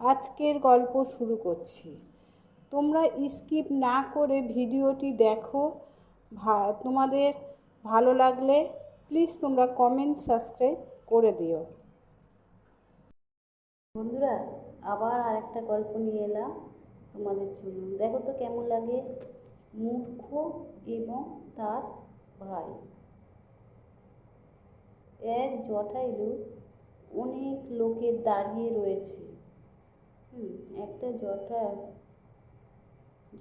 আজকের গল্প শুরু করছি। তোমরা স্কিপ না করে ভিডিওটি দেখো। তোমাদের ভালো লাগলে প্লিজ তোমরা কমেন্ট সাবস্ক্রাইব করে দিও। বন্ধুরা, আবার আরেকটা গল্প নিয়ে এলাম তোমাদের জন্য। দেখো তো কেমন লাগে। মূর্খ এবং তার ভাই। এক জটাইলু অনেক লোকের দাঁড়িয়ে রয়েছে। একটা জটা,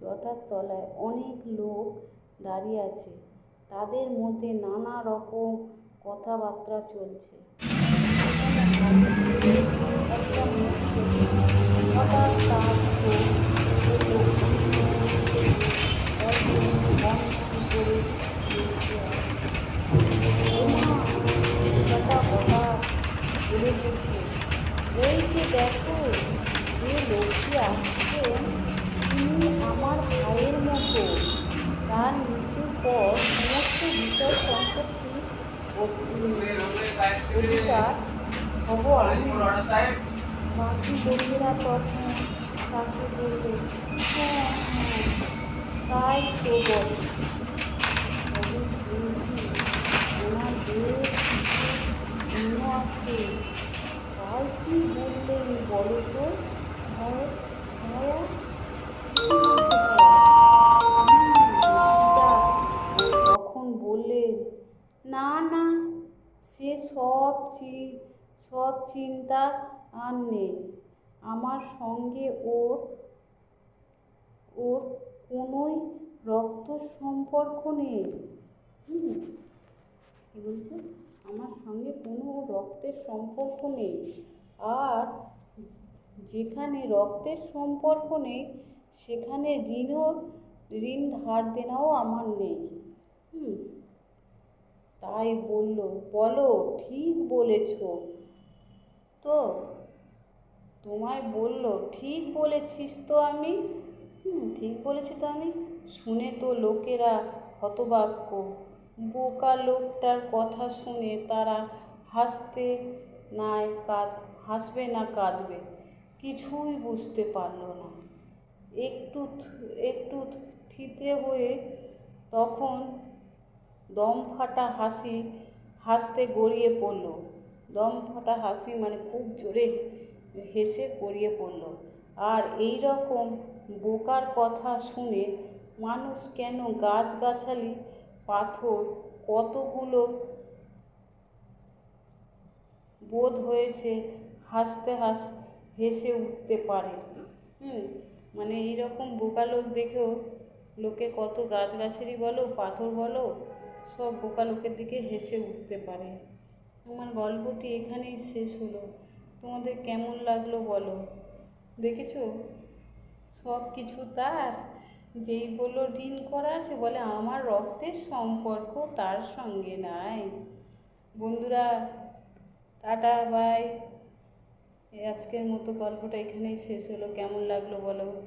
জটার তলায় অনেক লোক দাঁড়িয়ে আছে। তাদের মধ্যে নানা রকম কথাবার্তা চলছে। হঠাৎ তার চোখ আসছেন তিনি আমার ভাইয়ের মতো তার মৃত্যুর পর সমস্ত বিষয় সম্পত্তি অধিকার হব আমি বাকি লোকেরা তখন তাকে বলবে হ্যাঁ তাই তো বলে বেশ সে সব চি, সব চিন্তা আর নেই। আমার সঙ্গে ওর ওর কোনোই রক্ত সম্পর্ক নেই। বলছে? আমার সঙ্গে কোনো রক্তের সম্পর্ক নেই। আর যেখানে রক্তের সম্পর্ক নেই, সেখানে ঋণও, ঋণ ধার দেনাও আমার নেই। হুম তাই বলল, বলো, ঠিক বলেছ। তো তোমায় বলল, ঠিক বলেছিস তো আমি? ঠিক বলেছি তো আমি। শুনে তো লোকেরা হতবাক্য। বোকা লোকটার কথা শুনে তারা হাসতে নাই, কাঁদ, হাসবে না, কাঁদবে। কিছুই বুঝতে পারল না। একটু একটু থিতে হয়ে তখন দম ফাটা হাসি হাসতে গড়িয়ে পড়ল। দম ফাটা হাসি মানে খুব জোরে হেসে গড়িয়ে পড়ল। আর এই রকম বোকার কথা শুনে মানুষ কেন গাছগাছালি, পাথর, কতগুলো বোধ হয়েছে হাসতে হাস, হেসে উঠতে পারে। হুম মানে এইরকম বোকা লোক দেখেও লোকে কত গাছগাছালি বলো, পাথর বলো সব বোকা লোকের দিকে হেসে উঠতে পারে। আমার গল্পটি এখানেই শেষ হলো। তোমাদের কেমন লাগল বলো? দেখেছ? সব কিছু তার। যেই বলল, ঋণ করা আছে বলে, আমার রক্তের সম্পর্ক তার সঙ্গে নাই। বন্ধুরা, টাটা, বাই। আজকের মতো গল্পটা এখানেই শেষ হলো। কেমন লাগল বলো?